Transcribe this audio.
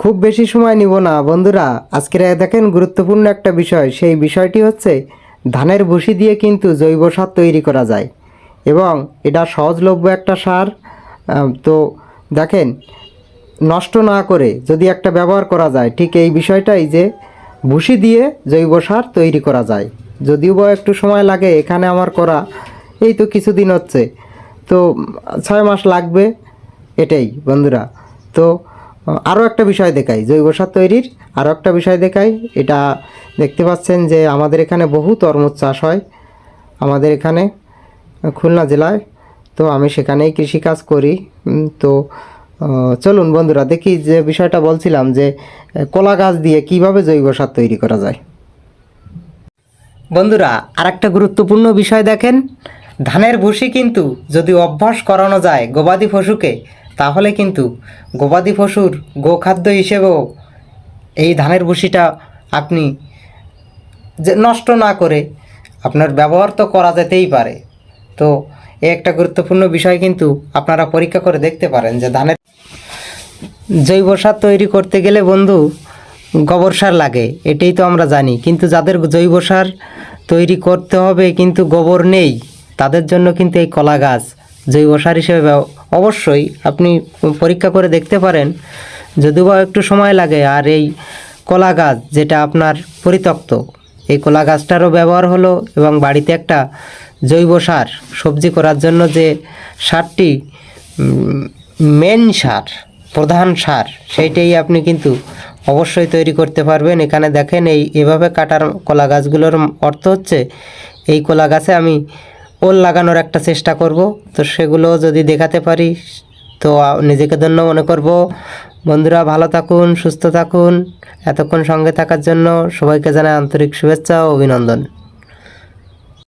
খুব বেশি সময় নিব না, বন্ধুরা। আজকের দেখেন গুরুত্বপূর্ণ একটা বিষয়। সেই বিষয়টি হচ্ছে, ধানের ভুসি দিয়ে কিন্তু জৈব সার তৈরি করা যায়। এবং এটা সহজলভ্য একটা সার। তো দেখেন, নষ্ট না করে যদি একটা ব্যবহার করা যায়, ঠিক এই বিষয়টাই যে ভুসি দিয়ে জৈব সার তৈরি করা যায়। যদিও বা একটু সময় লাগে এখানে আমার করা, এই তো কিছুদিন হচ্ছে। তো ছয় মাস লাগবে এটাই, বন্ধুরা। তো আরও একটা বিষয় দেখাই, জৈব সার তৈরির আরও একটা বিষয় দেখাই। এটা দেখতে পাচ্ছেন যে আমাদের এখানে বহু তরমুজ চাষ হয় আমাদের এখানে, খুলনা জেলায়। তো আমি সেখানেই কৃষিকাজ করি। তো চলুন বন্ধুরা, দেখি যে বিষয়টা বলছিলাম যে, কলা গাছ দিয়ে কীভাবে জৈব সার তৈরি করা যায়। বন্ধুরা আর একটা গুরুত্বপূর্ণ বিষয় দেখেন, ধানের ভুসি কিন্তু যদি অভ্যাস করানো যায় গবাদি পশুকে তাহলে কিন্তু গবাদি পশুর গোখাদ্য হিসেবেও এই ধানের ভুসিটা আপনি যে নষ্ট না করে আপনার ব্যবহার তো করা যেতেই পারে। তো এ একটা গুরুত্বপূর্ণ বিষয় কিন্তু আপনারা পরীক্ষা করে দেখতে পারেন যে ধানের জৈব সার তৈরি করতে গেলে বন্ধু গোবর সার লাগে, এটাই তো আমরা জানি। কিন্তু যাদের জৈব সার তৈরি করতে হবে কিন্তু গোবর নেই, তাদের জন্য কিন্তু এই কলা গাছ জৈব সার হিসেবে অবশ্যই আপনি পরীক্ষা করে দেখতে পারেন। যদিও বা একটু সময় লাগে, আর এই কলা গাছ যেটা আপনার পরিত্যক্ত, এই কলা গাছটারও ব্যবহার হলো এবং বাড়িতে একটা জৈব সার সবজি করার জন্য যে সারটি মেন সার, প্রধান সার, সেইটাই আপনি কিন্তু অবশ্যই তৈরি করতে পারবেন। এখানে দেখেন এই এভাবে কাটার কলা গাছগুলোর অর্থ হচ্ছে, এই কলা গাছে আমি ওল লাগানোর একটা চেষ্টা করব। তো সেগুলো যদি দেখাতে পারি, তো নিজেকে ধন্য মনে করব। বন্ধুরা, ভালো থাকুন, সুস্থ থাকুন। এতক্ষণ সঙ্গে থাকার জন্য সবাইকে জানাই আন্তরিক শুভেচ্ছা ও অভিনন্দন।